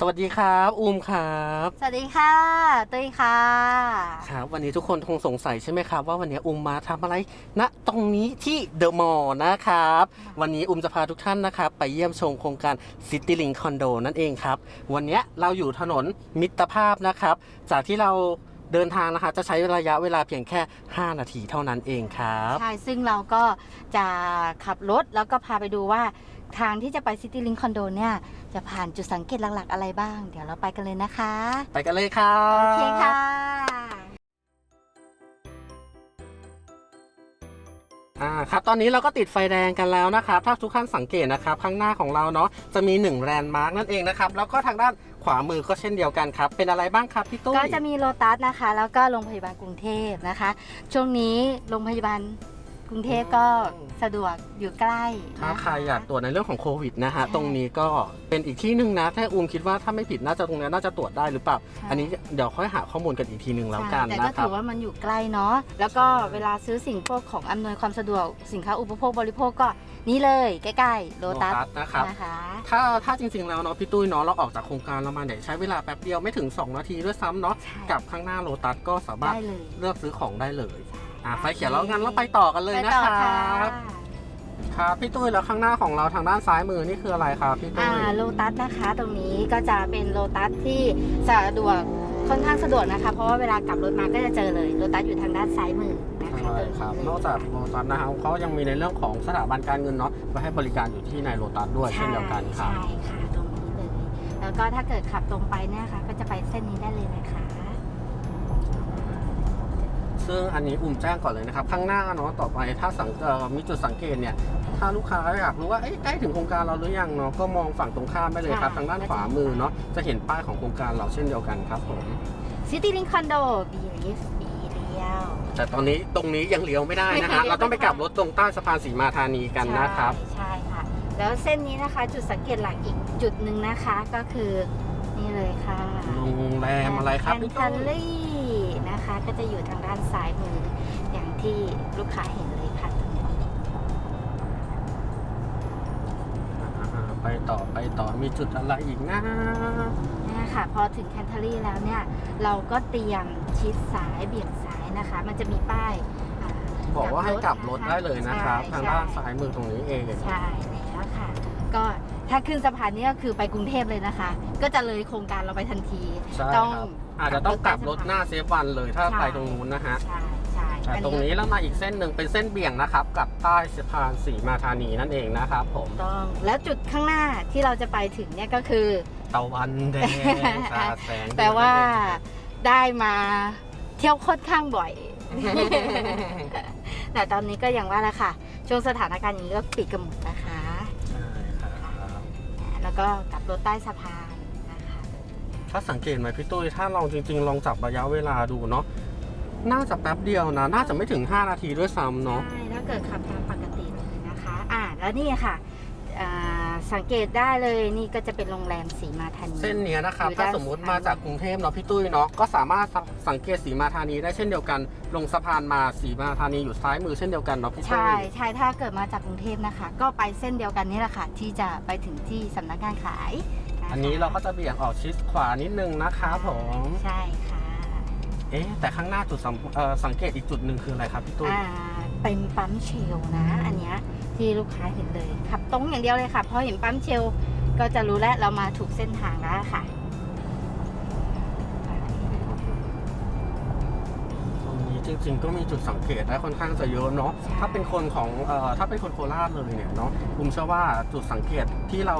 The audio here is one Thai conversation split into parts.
สวัสดีครับอูมครับสวัสดีค่ะตุ้ยค่ะ ครับ วันนี้ทุกคนคงสงสัยใช่ไหมครับ ว่าวันนี้อูมมาทำอะไรณตรงนี้ที่เดอะมอลล์นะครับ วันนี้อูมจะพาทุกท่านนะครับ ไปเยี่ยมชมโครงการ City Link Condo นั่นเองครับ วันนี้เราอยู่ถนนมิตรภาพนะครับ จากที่เราเดินทางนะคะจะใช้ระยะเวลาเพียงแค่ 5 นาทีเท่านั้นเองครับ ใช่ ซึ่งเราก็จะขับรถแล้วก็พาไปดูว่า ทางที่จะไปซิตี้ลิงคอนโดเนี่ย จะผ่านจุดสังเกตหลักๆ อะไรบ้าง เดี๋ยวเราไปกันเลยนะคะ ไปกันเลยครับโอเคค่ะ อ่าครับตอนนี้เราก็ติดไฟแดงกันแล้วนะครับ ถ้าทุกท่านสังเกตนะครับ ข้างหน้าของเราเนาะจะมี1แลนด์มาร์กนั่นเองนะครับ แล้วก็ทางด้านขวามือก็เช่นเดียวกันครับ เป็นอะไรบ้างครับพี่ตุ้ยก็จะมีโลตัสนะคะ แล้วก็โรงพยาบาลกรุงเทพนะคะ ช่วงนี้โรงพยาบาล กรุงเทพก็สะดวกอยู่ใกล้ถ้านะคะใครอยากตรวจในเรื่องของโควิดนะฮะใช่ตรงนี้ก็เป็นอีกที่หนึ่งนะถ้าอูมคิดว่าถ้าไม่ผิดน่าจะตรงนี้น่าจะตรวจได้หรือเปล่าใช่อันนี้เดี๋ยวค่อยหาข้อมูลกันอีกทีหนึ่งแล้วกันใช่แต่ก็นะครัถืบอว่ามันอยู่ใกล้เนาะแล้วก็ใช่เวลาซื้อสิ่งพวกของอำนวยความสะดวกสินค้าอุปโภคบริโภคก็นี่เลยใกล้ๆโลตัสนะครับนะคะถ้าถ้าจริงๆแล้วเนาะพี่ตุ้ยเนาะเราออกจากโครงการเรามาเนี่ยใช้เวลาแป๊บเดียวไม่ถึง 2 นาทีด้วยซ้ำเนาะใช่กับข้างหน้าโลตัสก็สามารถได้เลยเลือกซื้อของได้เลย อ่าไฟเขียวแล้วงั้นเราไปต่อกันเลยไปนะต่อคค่ะรับครับพี่ตุ้ยแล้วข้างหน้าของเราทางด้านซ้ายมือนี่คืออะไรครับพี่ตุ้อ่ายโลตัสนะคะตรงนี้ก็จะเป็นโลตัสที่สะดวกค่อนข้างสะดวกนะคะ เพราะว่าเวลากลับรถมาก็จะเจอเลยโลตัสอยู่ทางด้านซ้ายมือนะคะใช่ครับตงนอกจากโลตัสนะครับเขายังมีในเรื่องของสถาบันการเงินเนาะไว้ให้บริการอยู่ที่ในโลตัสด้วยเช่นเดียวกันครับ ใช่ค่ะตรงนี้เลยแล้วก็ถ้าเกิดขับตรงไปเนี่ยค่ะ ก็จะไปเส้นนี้ได้เลยนะคะ ซึ่งอันนี้อุ่มแจ้งก่อนเลยนะครับ ข้างหน้าเนาะต่อไปถ้าสังเอ่อมีจุดสังเกตเนี่ย ถ้าลูกค้าอยากรู้ว่าเอ้ยใกล้ถึงโครงการเราหรือยังเนาะก็มองฝั่งตรงข้ามได้เลยครับค่ะทางด้านขวามือเนาะจะเห็นป้ายของโครงการเราเช่นเดียวกันครับผม City Link Condo B Lift B เรียวแต่ตอนนี้ตรงนี้ยังเลี้ยวไม่ได้นะไม่ฮะเลี้ยวเราต้องไปกลับรถตรงใต้สะพานสีมาธานีกันนะครับ ใช่ค่ะ แล้วเส้นนี้นะคะจุดสังเกตหลักอีกจุดหนึ่งนะคะก็คือ นี่เลยค่ะโรงแรมอะไรครับแอนพี่ทัตุ้ลยลี่นะคะ ก็จะอยู่ทางด้านซ้ายมืออย่างที่ลูกค้าเห็นเลยค่ะตรงนี้อ่าไปต่อไปต่อมีจุดอะไรอีกนะเนี่ยค่ะ พอถึงแคนทัลลี่แล้วเนี่ย เราก็เตรียมชิดซ้ายเบี่ยงซ้ายนะคะ มันจะมีป้ายอ่าบอกว่าให้กลับรถได้เลยนะครับใช่ทางด้านซ้ายมือตรงนี้เอง ใช่แล้วค่ะ ก็ ถ้าขึ้นสะพานนี้ก็คือไปกรุงเทพเลยนะคะ ก็จะเลยโครงการเราไปทันที ใช่ต้องครับอาจจะต้องกลับรถหน้าเซฟวันเลยถ้าใช่ ไปตรงนู้นนะฮะใช่ใช่แต่อัตรงนี้แล้วมาอีกเส้นหนึ่งเป็นเส้นเบี่ยงนะครับกลับใต้สะพานสีมาธานีนั่นเองนะครับผมต้องแล้วจุดข้างหน้าที่เราจะไปถึงเนี่ยก็คือ ตะวันแดงสาดแสงแปลว่าได้มาเที่ยวค่อนข้างบ่อย แต่ตอนนี้ก็อย่างว่าแหละค่ะ ช่วงสถานการณ์อย่างนี้ก็ปิดกันหมดนะคะใช่ครับแล้ว ก็กลับรถใต้สะพานนะคะถ้าสังเกตไหมพี่ตุ้ยถ้าลองจริง ๆ ลองจับระยะเวลาดูเนาะน่าจะแป๊บเดียวนะ น่าจะไม่ถึง 5 นาทีด้วยซ้ำเนาะใช่ถ้าเกิดขับตามปกติเลยนะคะ อ่าแล้วนี่ค่ะอ่า สังเกตได้เลยนี่ก็จะเป็นโรงแรมสีมาธานี เส้นเนี้ยนะครับ อยู่ถ้าด้านสมมุติซ้าย มาจากกรุงเทพเนาะพี่ตุ้ยเนาะก็สามารถสังสังเกตสีมาธานีได้เช่นเดียวกัน ลงสะพานมาสีมาธานีอยู่ซ้ายมือเช่นเดียวกันเนาะพี่ตุ้ใช่ยใช่ถ้าเกิดมาจากกรุงเทพนะคะ ก็ไปเส้นเดียวกันนี่แหละค่ะ ที่จะไปถึงที่สำนักงานขายะคะอันนี้เราก็จะเบี่ยงออกชิดขวานิดนึงนะครับผมใช่ค่ะเอ๊ะแต่ข้างหน้าจุดสังเอ่อสังเกตอีกจุดหนึ่งคืออะไรครับพี่ตุ้ย อ่า เป็นปั๊มเชลนะ อันเนี้ยที่ลูกค้าเห็นเลยขับตรงอย่างเดียวเลยค่ะพอเห็นปั๊มเชลก็จะรู้แล้วเรามาถูกเส้นทางแล้วค่ะตรงนี้จริงๆก็มีจุดสังเกตได้ค่อนข้างจะเยอะเนาะใช่ถ้าเป็นคนของเอ่อถ้าเป็นคนโคราชเลยเนี่ยเนาะผมเชื่อว่าจุดสังเกตที่เรา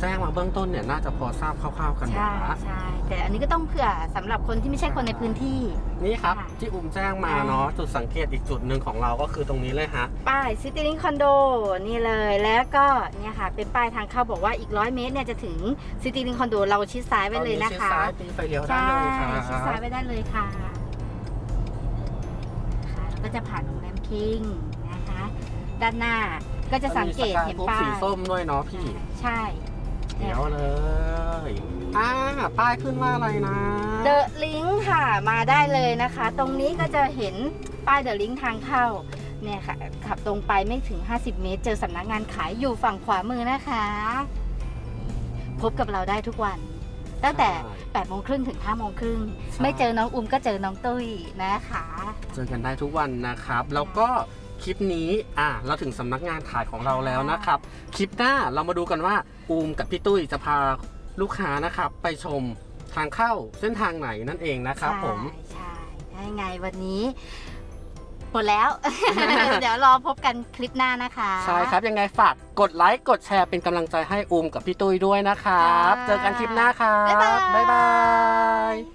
แจ้งมาเบื้องต้นเนี่ยน่าจะพอทราบคร่าวๆกันหมดใช่นะใช่แต่อันนี้ก็ต้องเผื่อสำหรับคนที่ไม่ใช่คนในพื้นที่ นี่ครับค่ะ ที่อุ้มแจ้งมาเนาะจุดสังเกตอีกจุดหนึ่งของเราก็คือตรงนี้เลยฮะ ป้ายซิตี้ลิงคอนโดนี่เลยแล้วก็เนี่ยค่ะ เป็นป้ายทางเข้าบอกว่าอีกร้อยเมตรเนี่ยจะถึงซิตี้ลิงคอนโดเราชิดซ้ายไว้เลยนะตอชิดคะซ้ายตีไฟเลี้ยวได้ใช่เลยครับชิดซ้ายไว้ได้เลยค่ะค่ะแล้วก็จะผ่านโรงแรมคิงนะคะ ด้านหน้าก็จะสังเกตเห็นมีสกยป้าสียส้มด้วยเนาะพี่ ใช่ เดี๋ยวเลยอ่าป้ายขึ้นว่าอะไรนะ เดอะลิงค่ะมาได้เลยนะคะ ตรงนี้ก็จะเห็นป้ายเดอะลิงทางเข้าเนี่ยค่ะ ขับตรงไปไม่ถึง 50 เมตร เจอสำนักงานขายอยู่ฝั่งขวามือนะคะ พบกับเราได้ทุกวัน ตั้งแต่ใช่ 8โมงครึ่งถึง5โมงครึ่งใช่ไม่เจอน้องอุ้มก็เจอน้องตุ้ยนะคะ เจอกันได้ทุกวันนะครับ แล้วก็ คลิปนี้อะเราถึงสำนักงานขายของเราแล้วนะครับ คลิปหน้าเรามาดูกันว่าอูมกับพี่ตุ้ยจะพาลูกค้านะครับไปชมทางเข้าเส้นทางไหนนั่นเองนะครับผม ใช่ใช่ไงวันนี้หมดแล้ว เดี๋ยวรอพบกันคลิปหน้านะคะ ใช่ครับ ยังไงฝากกดไลค์กดแชร์เป็นกำลังใจให้อูมกับพี่ตุ้ยด้วยนะครับค่ะเจอกันคลิปหน้าครับ บ๊ายบายบ๊ายบาย